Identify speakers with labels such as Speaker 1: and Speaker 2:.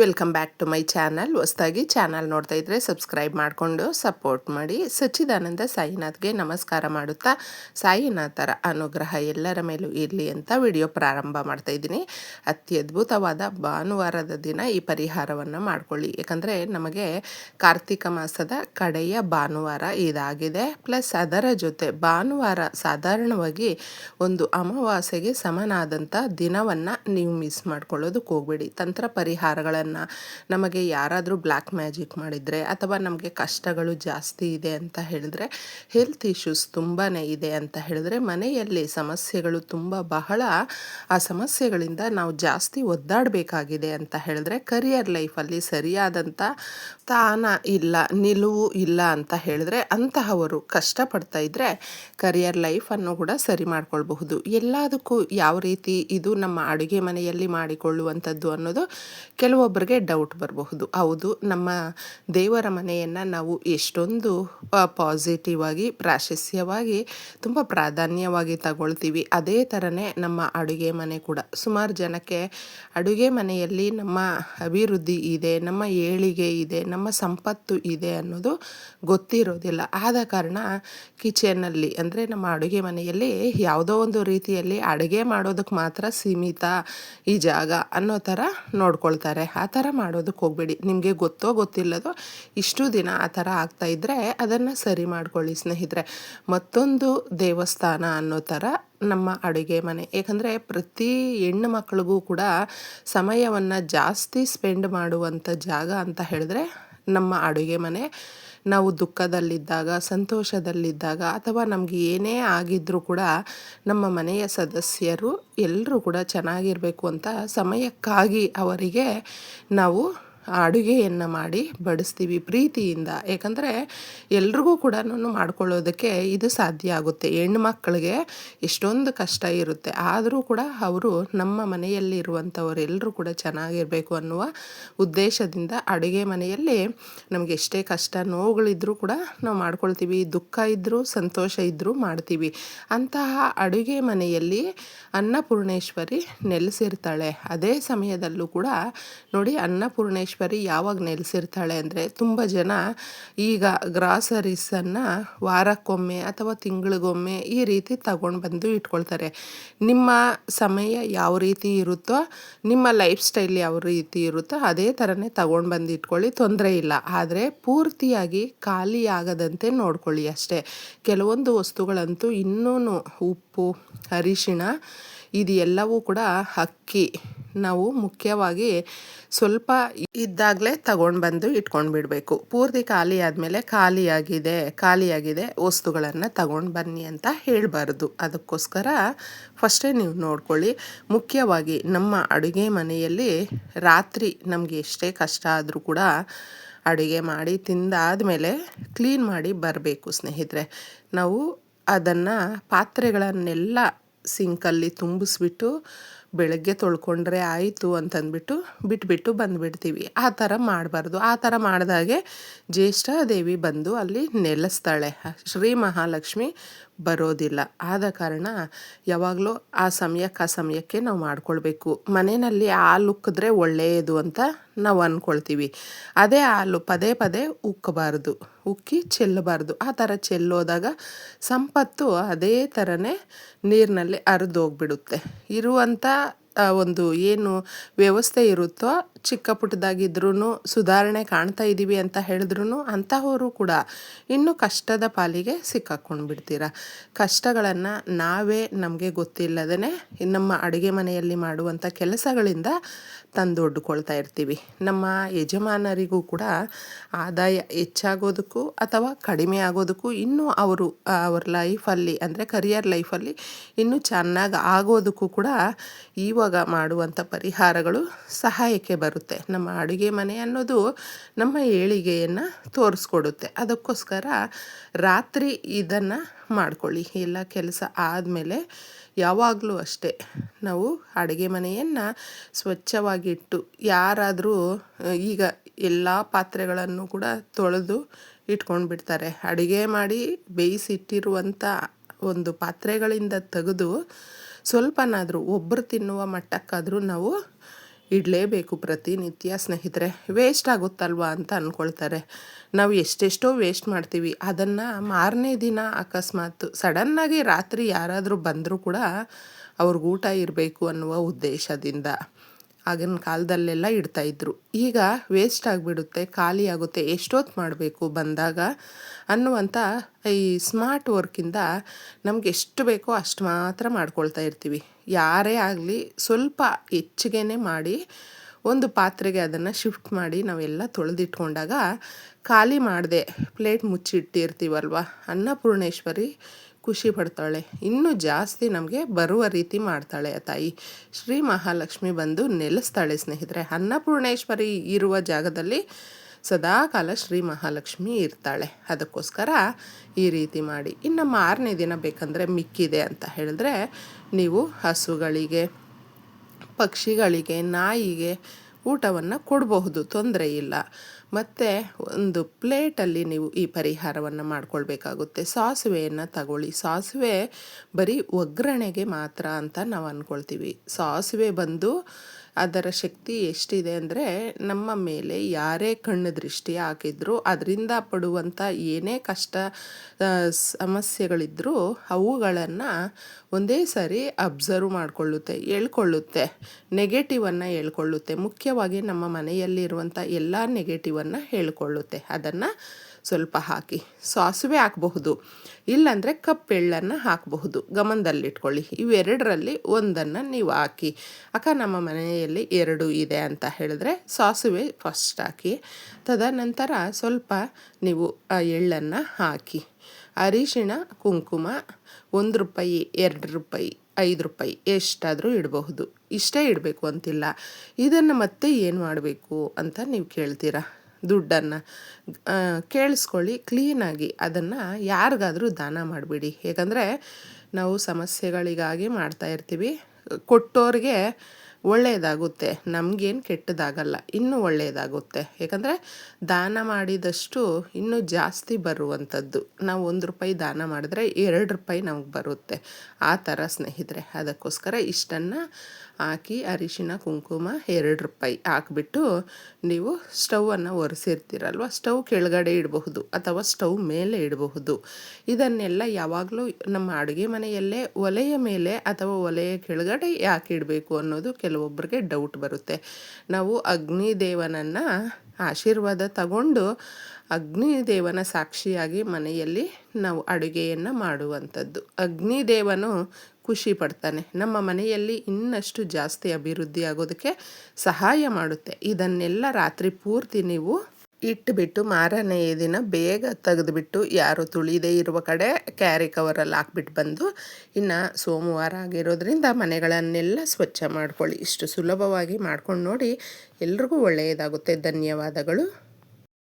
Speaker 1: Welcome back to my channel ಹೊಸದಾಗಿ channel ನೋಡ್ತಾ ಇದ್ರೆ ಸಬ್ಸ್ಕ್ರೈಬ್ ಮಾಡಿಕೊಂಡು ಸಪೋರ್ಟ್ ಮಾಡಿ. ಸಚ್ಚಿದಾನಂದ ಸಾಯಿನಾಥ್ಗೆ ನಮಸ್ಕಾರ ಮಾಡುತ್ತಾ, ಸಾಯಿನಾಥರ ಅನುಗ್ರಹ ಎಲ್ಲರ ಮೇಲೂ ಇರಲಿ ಅಂತ ವಿಡಿಯೋ ಪ್ರಾರಂಭ ಮಾಡ್ತಾ ಇದ್ದೀನಿ. ಅತ್ಯದ್ಭುತವಾದ ಭಾನುವಾರದ ದಿನ ಈ ಪರಿಹಾರವನ್ನು ಮಾಡಿಕೊಳ್ಳಿ. ಯಾಕಂದರೆ ನಮಗೆ ಕಾರ್ತಿಕ ಮಾಸದ ಕಡೆಯ ಭಾನುವಾರ ಇದಾಗಿದೆ. ಪ್ಲಸ್ ಅದರ ಜೊತೆ ಭಾನುವಾರ ಸಾಧಾರಣವಾಗಿ ಒಂದು ಅಮಾವಾಸ್ಯೆಗೆ ಸಮನಾದಂಥ ದಿನವನ್ನು ನೀವು ಮಿಸ್ ಮಾಡ್ಕೊಳ್ಳೋದಕ್ಕೆ ಹೋಗ್ಬೇಡಿ. ತಂತ್ರ ಪರಿಹಾರಗಳ ನಮಗೆ ಯಾರಾದರೂ ಬ್ಲ್ಯಾಕ್ ಮ್ಯಾಜಿಕ್ ಮಾಡಿದರೆ ಅಥವಾ ನಮಗೆ ಕಷ್ಟಗಳು ಜಾಸ್ತಿ ಇದೆ ಅಂತ ಹೇಳಿದ್ರೆ ಹೆಲ್ತ್ ಇಶ್ಯೂಸ್ ತುಂಬಾ ಇದೆ ಅಂತ ಹೇಳಿದ್ರೆ ಮನೆಯಲ್ಲಿ ಸಮಸ್ಯೆಗಳು ತುಂಬ ಬಹಳ, ಆ ಸಮಸ್ಯೆಗಳಿಂದ ನಾವು ಜಾಸ್ತಿ ಒದ್ದಾಡಬೇಕಾಗಿದೆ ಅಂತ ಹೇಳಿದ್ರೆ ಕರಿಯರ್ ಲೈಫಲ್ಲಿ ಸರಿಯಾದಂಥ ಸ್ಥಾನ ಇಲ್ಲ, ನಿಲುವು ಇಲ್ಲ ಅಂತ ಹೇಳಿದ್ರೆ ಅಂತಹವರು ಕಷ್ಟಪಡ್ತಾ ಇದ್ದರೆ ಕರಿಯರ್ ಲೈಫನ್ನು ಕೂಡ ಸರಿ ಮಾಡ್ಕೊಳ್ಬಹುದು. ಎಲ್ಲದಕ್ಕೂ ಯಾವ ರೀತಿ ಇದು ನಮ್ಮ ಅಡುಗೆ ಮನೆಯಲ್ಲಿ ಮಾಡಿಕೊಳ್ಳುವಂಥದ್ದು ಅನ್ನೋದು ಕೆಲವೊಬ್ಬ ಒಬ್ಬರಿಗೆ ಡೌಟ್ ಬರಬಹುದು. ಹೌದು, ನಮ್ಮ ದೇವರ ಮನೆಯನ್ನು ನಾವು ಎಷ್ಟೊಂದು ಪಾಸಿಟಿವ್ ಆಗಿ ಪ್ರಾಶಸ್ಯವಾಗಿ ತುಂಬ ಪ್ರಾಧಾನ್ಯವಾಗಿ ತಗೊಳ್ತೀವಿ. ಅದೇ ಥರನೇ ನಮ್ಮ ಅಡುಗೆ ಮನೆ ಕೂಡ. ಸುಮಾರು ಜನಕ್ಕೆ ಅಡುಗೆ ಮನೆಯಲ್ಲಿ ನಮ್ಮ ಅಭಿವೃದ್ಧಿ ಇದೆ, ನಮ್ಮ ಏಳಿಗೆ ಇದೆ, ನಮ್ಮ ಸಂಪತ್ತು ಇದೆ ಅನ್ನೋದು ಗೊತ್ತಿರೋದಿಲ್ಲ. ಆದ ಕಾರಣ ಕಿಚನಲ್ಲಿ ಅಂದರೆ ನಮ್ಮ ಅಡುಗೆ ಮನೆಯಲ್ಲಿ ಯಾವುದೋ ಒಂದು ರೀತಿಯಲ್ಲಿ ಅಡುಗೆ ಮಾಡೋದಕ್ಕೆ ಮಾತ್ರ ಸೀಮಿತ ಈ ಜಾಗ ಅನ್ನೋ ಥರ ನೋಡ್ಕೊಳ್ತಾರೆ. ಆ ಥರ ಮಾಡೋದಕ್ಕೆ ಹೋಗಬೇಡಿ. ನಿಮಗೆ ಗೊತ್ತೋ ಗೊತ್ತಿಲ್ಲದೋ ಇಷ್ಟು ದಿನ ಆ ಥರ ಆಗ್ತಾಯಿದ್ರೆ ಅದನ್ನು ಸರಿ ಮಾಡ್ಕೊಳ್ಳಿ ಸ್ನೇಹಿತರೆ. ಮತ್ತೊಂದು ದೇವಸ್ಥಾನ ಅನ್ನೋ ಥರ ನಮ್ಮ ಅಡುಗೆ ಮನೆ. ಏಕೆಂದರೆ ಪ್ರತಿ ಹೆಣ್ಣು ಮಕ್ಕಳಿಗೂ ಕೂಡ ಸಮಯವನ್ನು ಜಾಸ್ತಿ ಸ್ಪೆಂಡ್ ಮಾಡುವಂಥ ಜಾಗ ಅಂತ ಹೇಳಿದ್ರೆ ನಮ್ಮ ಅಡುಗೆ ಮನೆ. ನಾವು ದುಃಖದಲ್ಲಿದ್ದಾಗ, ಸಂತೋಷದಲ್ಲಿದ್ದಾಗ ಅಥವಾ ನಮಗೆ ಏನೇ ಆಗಿದ್ದರೂ ಕೂಡ ನಮ್ಮ ಮನೆಯ ಸದಸ್ಯರು ಎಲ್ಲರೂ ಕೂಡ ಚೆನ್ನಾಗಿರಬೇಕು ಅಂತ ಸಮಯಕ್ಕಾಗಿ ಅವರಿಗೆ ನಾವು ಅಡುಗೆಯನ್ನು ಮಾಡಿ ಬಡಿಸ್ತೀವಿ ಪ್ರೀತಿಯಿಂದ. ಏಕೆಂದರೆ ಎಲ್ರಿಗೂ ಕೂಡ ಮಾಡ್ಕೊಳ್ಳೋದಕ್ಕೆ ಇದು ಸಾಧ್ಯ ಆಗುತ್ತೆ. ಹೆಣ್ಮಕ್ಳಿಗೆ ಎಷ್ಟೊಂದು ಕಷ್ಟ ಇರುತ್ತೆ. ಆದರೂ ಕೂಡ ಅವರು ನಮ್ಮ ಮನೆಯಲ್ಲಿರುವಂಥವರೆಲ್ಲರೂ ಕೂಡ ಚೆನ್ನಾಗಿರಬೇಕು ಅನ್ನುವ ಉದ್ದೇಶದಿಂದ ಅಡುಗೆ ಮನೆಯಲ್ಲಿ ನಮಗೆ ಎಷ್ಟೇ ಕಷ್ಟ ನೋವುಗಳಿದ್ದರೂ ಕೂಡ ನಾವು ಮಾಡ್ಕೊಳ್ತೀವಿ. ದುಃಖ ಇದ್ದರೂ ಸಂತೋಷ ಇದ್ದರೂ ಮಾಡ್ತೀವಿ. ಅಂತಹ ಅಡುಗೆ ಮನೆಯಲ್ಲಿ ಅನ್ನಪೂರ್ಣೇಶ್ವರಿ ನೆಲೆಸಿರ್ತಾಳೆ. ಅದೇ ಸಮಯದಲ್ಲೂ ಕೂಡ ನೋಡಿ ಅನ್ನಪೂರ್ಣೇಶ್ವರಿ ಮಹೇಶ್ವರಿ ಯಾವಾಗ ನೆಲೆಸಿರ್ತಾಳೆ ಅಂದರೆ ತುಂಬ ಜನ ಈಗ ಗ್ರಾಸರೀಸನ್ನು ವಾರಕ್ಕೊಮ್ಮೆ ಅಥವಾ ತಿಂಗಳಿಗೊಮ್ಮೆ ಈ ರೀತಿ ತಗೊಂಡು ಬಂದು ಇಟ್ಕೊಳ್ತಾರೆ. ನಿಮ್ಮ ಸಮಯ ಯಾವ ರೀತಿ ಇರುತ್ತೋ, ನಿಮ್ಮ ಲೈಫ್ ಸ್ಟೈಲ್ ಯಾವ ರೀತಿ ಇರುತ್ತೋ ಅದೇ ಥರನೇ ತಗೊಂಡು ಬಂದು ಇಟ್ಕೊಳ್ಳಿ, ತೊಂದರೆ ಇಲ್ಲ. ಆದರೆ ಪೂರ್ತಿಯಾಗಿ ಖಾಲಿ ಆಗದಂತೆ ನೋಡ್ಕೊಳ್ಳಿ ಅಷ್ಟೇ. ಕೆಲವೊಂದು ವಸ್ತುಗಳಂತೂ ಇನ್ನೂ ಉಪ್ಪು, ಅರಿಶಿಣ ಇದು ಎಲ್ಲವೂ ಕೂಡ ಅಕ್ಕಿ ನಾವು ಮುಖ್ಯವಾಗಿ ಸ್ವಲ್ಪ ಇದ್ದಾಗಲೇ ತಗೊಂಡು ಬಂದು ಇಟ್ಕೊಂಡು ಬಿಡಬೇಕು. ಪೂರ್ತಿ ಖಾಲಿ ಆದಮೇಲೆ ಖಾಲಿಯಾಗಿದೆ ಖಾಲಿಯಾಗಿದೆ ವಸ್ತುಗಳನ್ನು ತಗೊಂಡು ಬನ್ನಿ ಅಂತ ಹೇಳಬಾರ್ದು. ಅದಕ್ಕೋಸ್ಕರ ಫಸ್ಟೇ ನೀವು ನೋಡ್ಕೊಳ್ಳಿ. ಮುಖ್ಯವಾಗಿ ನಮ್ಮ ಅಡುಗೆ ಮನೆಯಲ್ಲಿ ರಾತ್ರಿ ನಮಗೆ ಎಷ್ಟೇ ಕಷ್ಟ ಆದರೂ ಕೂಡ ಅಡುಗೆ ಮಾಡಿ ತಿಂದಾದಮೇಲೆ ಕ್ಲೀನ್ ಮಾಡಿ ಬರಬೇಕು ಸ್ನೇಹಿತರೆ. ನಾವು ಅದನ್ನು ಪಾತ್ರೆಗಳನ್ನೆಲ್ಲ ಸಿಂಕಲ್ಲಿ ತುಂಬಿಸ್ಬಿಟ್ಟು ಬೆಳಗ್ಗೆ ತೊಳ್ಕೊಂಡ್ರೆ ಆಯಿತು ಅಂತಂದ್ಬಿಟ್ಟು ಬಿಟ್ಬಿಟ್ಟು ಬಂದುಬಿಡ್ತೀವಿ. ಆ ಥರ ಮಾಡಬಾರ್ದು. ಆ ಥರ ಮಾಡಿದಾಗೆ ಜ್ಯೇಷ್ಠ ದೇವಿ ಬಂದು ಅಲ್ಲಿ ನೆಲೆಸ್ತಾಳೆ. ಶ್ರೀ ಮಹಾಲಕ್ಷ್ಮಿ ಬರೋದಿಲ್ಲ. ಆದ ಕಾರಣ ಯಾವಾಗಲೂ ಆ ಸಮಯಕ್ಕೆ ಆ ಸಮಯಕ್ಕೆ ನಾವು ಮಾಡ್ಕೊಳ್ಬೇಕು. ಮನೆಯಲ್ಲಿ ಹಾಲು ಉಕ್ಕಿದ್ರೆ ಒಳ್ಳೆಯದು ಅಂತ ನಾವು ಅಂದ್ಕೊಳ್ತೀವಿ ಅದೇ ಹಾಲು ಪದೇ ಪದೇ ಉಕ್ಕಬಾರ್ದು. ಉಕ್ಕಿ ಚೆಲ್ಲಬಾರ್ದು. ಆ ಥರ ಚೆಲ್ಲೋದಾಗ ಸಂಪತ್ತು ಅದೇ ಥರನೇ ನೀರಿನಲ್ಲಿ ಹರಿದೋಗ್ಬಿಡುತ್ತೆ ಇರುವಂಥ ಒಂದು ಏನು ವ್ಯವಸ್ಥೆ ಇರುತ್ತೋ ಚಿಕ್ಕ ಪುಟ್ಟದಾಗಿದ್ರೂ ಸುಧಾರಣೆ ಕಾಣ್ತಾ ಇದ್ದೀವಿ ಅಂತ ಹೇಳಿದ್ರು ಅಂತಹವರು ಕೂಡ ಇನ್ನೂ ಕಷ್ಟದ ಪಾಲಿಗೆ ಸಿಕ್ಕಾಕೊಂಡು ಬಿಡ್ತೀರ ಕಷ್ಟಗಳನ್ನು ನಾವೇ ನಮಗೆ ಗೊತ್ತಿಲ್ಲದೇ ನಮ್ಮ ಅಡುಗೆ ಮನೆಯಲ್ಲಿ ಮಾಡುವಂಥ ಕೆಲಸಗಳಿಂದ ತಂದೊಡ್ಕೊಳ್ತಾ ಇರ್ತೀವಿ. ನಮ್ಮ ಯಜಮಾನರಿಗೂ ಕೂಡ ಆದಾಯ ಹೆಚ್ಚಾಗೋದಕ್ಕೂ ಅಥವಾ ಕಡಿಮೆ ಆಗೋದಕ್ಕೂ ಇನ್ನೂ ಅವರು, ಅವ್ರ ಲೈಫಲ್ಲಿ ಅಂದರೆ ಕರಿಯರ್ ಲೈಫಲ್ಲಿ ಇನ್ನೂ ಚೆನ್ನಾಗಿ ಆಗೋದಕ್ಕೂ ಕೂಡ ಇವಾಗ ಮಾಡುವಂಥ ಪರಿಹಾರಗಳು ಸಹಾಯಕ್ಕೆ ಬರುತ್ತೆ ನಮ್ಮ ಅಡುಗೆ ಮನೆ ಅನ್ನೋದು ನಮ್ಮ ಏಳಿಗೆಯನ್ನು ತೋರಿಸ್ಕೊಡುತ್ತೆ. ಅದಕ್ಕೋಸ್ಕರ ರಾತ್ರಿ ಇದನ್ನು ಮಾಡ್ಕೊಳ್ಳಿ. ಎಲ್ಲ ಕೆಲಸ ಆದಮೇಲೆ ಯಾವಾಗಲೂ ಅಷ್ಟೇ ನಾವು ಅಡುಗೆ ಮನೆಯನ್ನು ಸ್ವಚ್ಛವಾಗಿಟ್ಟು ಯಾರಾದರೂ, ಈಗ ಎಲ್ಲ ಪಾತ್ರೆಗಳನ್ನು ಕೂಡ ತೊಳೆದು ಇಟ್ಕೊಂಡು ಬಿಡ್ತಾರೆ. ಅಡುಗೆ ಮಾಡಿ ಬೇಯಿಸಿಟ್ಟಿರುವಂಥ ಒಂದು ಪಾತ್ರೆಗಳಿಂದ ತೆಗೆದು ಸ್ವಲ್ಪನಾದರೂ ಒಬ್ಬರು ತಿನ್ನುವ ಮಟ್ಟಕ್ಕಾದರೂ ನಾವು ಇಡಲೇಬೇಕು ಪ್ರತಿನಿತ್ಯ ಸ್ನೇಹಿತರೆ. ವೇಸ್ಟ್ ಆಗುತ್ತಲ್ವಾ ಅಂತ ಅಂದ್ಕೊಳ್ತಾರೆ ನಾವು ಎಷ್ಟೆಷ್ಟೋ ವೇಸ್ಟ್ ಮಾಡ್ತೀವಿ. ಅದನ್ನು ಮಾರನೇ ದಿನ ಅಕಸ್ಮಾತ್ ಸಡನ್ನಾಗಿ ರಾತ್ರಿ ಯಾರಾದರೂ ಬಂದರೂ ಕೂಡ ಅವ್ರಿಗೆ ಊಟ ಇರಬೇಕು ಅನ್ನುವ ಉದ್ದೇಶದಿಂದ. ಆಗಿನ ಕಾಲದಲ್ಲೆಲ್ಲ ಇಡ್ತಾಯಿದ್ರು ಈಗ ವೇಸ್ಟ್ ಆಗಿಬಿಡುತ್ತೆ, ಖಾಲಿ ಆಗುತ್ತೆ ಎಷ್ಟೊತ್ತು ಮಾಡಬೇಕು ಬಂದಾಗ ಅನ್ನುವಂಥ ಈ ಸ್ಮಾರ್ಟ್ ವರ್ಕಿಂದ ನಮ್ಗೆ ಎಷ್ಟು ಬೇಕೋ ಅಷ್ಟು ಮಾತ್ರ ಮಾಡ್ಕೊಳ್ತಾ ಇರ್ತೀವಿ. ಯಾರೇ ಆಗಲಿ ಸ್ವಲ್ಪ ಹೆಚ್ಚಿಗೆ ಮಾಡಿ ಒಂದು ಪಾತ್ರೆಗೆ ಅದನ್ನು ಶಿಫ್ಟ್ ಮಾಡಿ ನಾವೆಲ್ಲ ತೊಳೆದಿಟ್ಕೊಂಡಾಗ ಖಾಲಿ ಮಾಡದೆ ಪ್ಲೇಟ್ ಮುಚ್ಚಿಟ್ಟಿರ್ತೀವಲ್ವ? ಅನ್ನಪೂರ್ಣೇಶ್ವರಿ ಖುಷಿ ಪಡ್ತಾಳೆ. ಇನ್ನೂ ಜಾಸ್ತಿ ನಮಗೆ ಬರುವ ರೀತಿ ಮಾಡ್ತಾಳೆ ಆ ತಾಯಿ. ಶ್ರೀ ಮಹಾಲಕ್ಷ್ಮಿ ಬಂದು ನೆಲೆಸ್ತಾಳೆ ಸ್ನೇಹಿತರೆ. ಅನ್ನಪೂರ್ಣೇಶ್ವರಿ ಇರುವ ಜಾಗದಲ್ಲಿ ಸದಾಕಾಲ ಶ್ರೀ ಮಹಾಲಕ್ಷ್ಮಿ ಇರ್ತಾಳೆ. ಅದಕ್ಕೋಸ್ಕರ ಈ ರೀತಿ ಮಾಡಿ. ಇನ್ನು ಮಾರನೇ ದಿನ ಬೇಕಂದರೆ ಮಿಕ್ಕಿದೆ ಅಂತ ಹೇಳಿದ್ರೆ, ನೀವು ಹಸುಗಳಿಗೆ, ಪಕ್ಷಿಗಳಿಗೆ, ನಾಯಿಗೆ ಊಟವನ್ನು ಕೊಡಬಹುದು, ತೊಂದರೆ ಇಲ್ಲ. ಮತ್ತು ಒಂದು ಪ್ಲೇಟಲ್ಲಿ ನೀವು ಈ ಪರಿಹಾರವನ್ನು ಮಾಡ್ಕೊಳ್ಬೇಕಾಗುತ್ತೆ. ಸಾಸಿವೆಯನ್ನು ತಗೊಳ್ಳಿ. ಸಾಸಿವೆ ಬರೀ ಒಗ್ಗರಣೆಗೆ ಮಾತ್ರ ಅಂತ ನಾವು ಅಂದ್ಕೊಳ್ತೀವಿ ಸಾಸಿವೆ ಬಂದು ಅದರ ಶಕ್ತಿ ಎಷ್ಟಿದೆ ಅಂದರೆ ನಮ್ಮ ಮೇಲೆ ಯಾರೇ ಕಣ್ಣು ದೃಷ್ಟಿ ಹಾಕಿದ್ರು ಅದರಿಂದ ಪಡುವಂಥ ಏನೇ ಕಷ್ಟ ಸಮಸ್ಯೆಗಳಿದ್ದರೂ ಅವುಗಳನ್ನು ಒಂದೇ ಸಾರಿ ಅಬ್ಸರ್ವ್ ಮಾಡಿಕೊಳ್ಳುತ್ತೆ, ಹೇಳ್ಕೊಳ್ಳುತ್ತೆ. ನೆಗೆಟಿವನ್ನು ಹೇಳ್ಕೊಳ್ಳುತ್ತೆ. ಮುಖ್ಯವಾಗಿ ನಮ್ಮ ಮನೆಯಲ್ಲಿರುವಂಥ ಎಲ್ಲ ನೆಗೆಟಿವನ್ನು ಹೇಳ್ಕೊಳ್ಳುತ್ತೆ. ಅದನ್ನು ಸ್ವಲ್ಪ ಹಾಕಿ. ಸಾಸಿವೆ ಹಾಕಬಹುದು. ಇಲ್ಲಾಂದರೆ ಕಪ್ಪೆಳ್ಳನ್ನು ಹಾಕಬಹುದು. ಗಮನದಲ್ಲಿಟ್ಕೊಳ್ಳಿ. ಇವೆರಡರಲ್ಲಿ ಒಂದನ್ನು ನೀವು ಹಾಕಿ. ಅಕ್ಕ, ನಮ್ಮ ಮನೆಯಲ್ಲಿ ಎರಡು ಇದೆ ಅಂತ ಹೇಳಿದ್ರೆ ಸಾಸಿವೆ ಫಸ್ಟ್ ಹಾಕಿ. ತದನಂತರ ಸ್ವಲ್ಪ ನೀವು ಎಳ್ಳನ್ನು ಹಾಕಿ. ಅರಿಶಿಣ, ಕುಂಕುಮ, ಒಂದು ರೂಪಾಯಿ, ಎರಡು ರೂಪಾಯಿ, ಐದು ರೂಪಾಯಿ ಎಷ್ಟಾದರೂ ಇಡಬಹುದು. ಇಷ್ಟೇ ಇಡಬೇಕು ಅಂತಿಲ್ಲ. ಇದನ್ನು ಮತ್ತೆ ಏನು ಮಾಡಬೇಕು ಅಂತ ನೀವು ಕೇಳ್ತೀರಾ? ದುಡ್ಡನ್ನು ಕೇಳಿಸ್ಕೊಳ್ಳಿ ಕ್ಲೀನಾಗಿ ಅದನ್ನು ಯಾರಿಗಾದರೂ ದಾನ ಮಾಡಿಬಿಡಿ. ಏಕೆಂದರೆ ನಾವು ಸಮಸ್ಯೆಗಳಿಗಾಗಿ ಮಾಡ್ತಾ ಇರ್ತೀವಿ. ಕೊಟ್ಟೋರಿಗೆ ಒಳ್ಳೆಯದಾಗುತ್ತೆ ನಮಗೇನು ಕೆಟ್ಟದಾಗಲ್ಲ, ಇನ್ನೂ ಒಳ್ಳೆಯದಾಗುತ್ತೆ ಏಕೆಂದರೆ ದಾನ ಮಾಡಿದಷ್ಟು ಇನ್ನೂ ಜಾಸ್ತಿ ಬರುವಂಥದ್ದು. ನಾವು ಒಂದು ರೂಪಾಯಿ ದಾನ ಮಾಡಿದ್ರೆ ಎರಡು ರೂಪಾಯಿ ನಮಗೆ ಬರುತ್ತೆ. ಆ ಥರ ಸ್ನೇಹಿತರೆ, ಅದಕ್ಕೋಸ್ಕರ ಇಷ್ಟನ್ನು ಹಾಕಿ ಅರಿಶಿನ ಕುಂಕುಮ ಎರಡು ರೂಪಾಯಿ ಹಾಕ್ಬಿಟ್ಟು ನೀವು ಸ್ಟವನ್ನು ಒರೆಸಿರ್ತೀರಲ್ವ? ಸ್ಟವ್ ಕೆಳಗಡೆ ಇಡಬಹುದು ಅಥವಾ ಸ್ಟವ್ ಮೇಲೆ ಇಡಬಹುದು. ಇದನ್ನೆಲ್ಲ ಯಾವಾಗಲೂ ನಮ್ಮ ಅಡುಗೆ ಮನೆಯಲ್ಲೇ ಒಲೆಯ ಮೇಲೆ ಅಥವಾ ಒಲೆಯ ಕೆಳಗಡೆ ಯಾಕೆ ಇಡಬೇಕು ಅನ್ನೋದು ಕೆಲವೊಬ್ಬರಿಗೆ ಡೌಟ್ ಬರುತ್ತೆ. ನಾವು ಅಗ್ನಿದೇವನನ್ನು ಆಶೀರ್ವಾದ ತಗೊಂಡು ಅಗ್ನಿದೇವನ ಸಾಕ್ಷಿಯಾಗಿ ಮನೆಯಲ್ಲಿ ನಾವು ಅಡುಗೆಯನ್ನು ಮಾಡುವಂಥದ್ದು. ಅಗ್ನಿದೇವನು ಖುಷಿ ಪಡ್ತಾನೆ. ನಮ್ಮ ಮನೆಯಲ್ಲಿ ಇನ್ನಷ್ಟು ಜಾಸ್ತಿ ಅಭಿವೃದ್ಧಿ ಆಗೋದಕ್ಕೆ ಸಹಾಯ ಮಾಡುತ್ತೆ. ಇದನ್ನೆಲ್ಲ ರಾತ್ರಿ ಪೂರ್ತಿ ನೀವು ಇಟ್ಟುಬಿಟ್ಟು ಮಾರನೆಯ ದಿನ ಬೇಗ ತೆಗೆದುಬಿಟ್ಟು ಯಾರು ತುಳಿದೇ ಇರುವ ಕಡೆ ಕ್ಯಾರಿ ಕವರಲ್ಲಿ ಹಾಕ್ಬಿಟ್ಟು ಬಂದು ಇನ್ನು ಸೋಮವಾರ ಆಗಿರೋದ್ರಿಂದ ಮನೆಗಳನ್ನೆಲ್ಲ ಸ್ವಚ್ಛ ಮಾಡ್ಕೊಳ್ಳಿ. ಇಷ್ಟು ಸುಲಭವಾಗಿ ಮಾಡ್ಕೊಂಡು ನೋಡಿ ಎಲ್ರಿಗೂ ಒಳ್ಳೆಯದಾಗುತ್ತೆ. ಧನ್ಯವಾದಗಳು.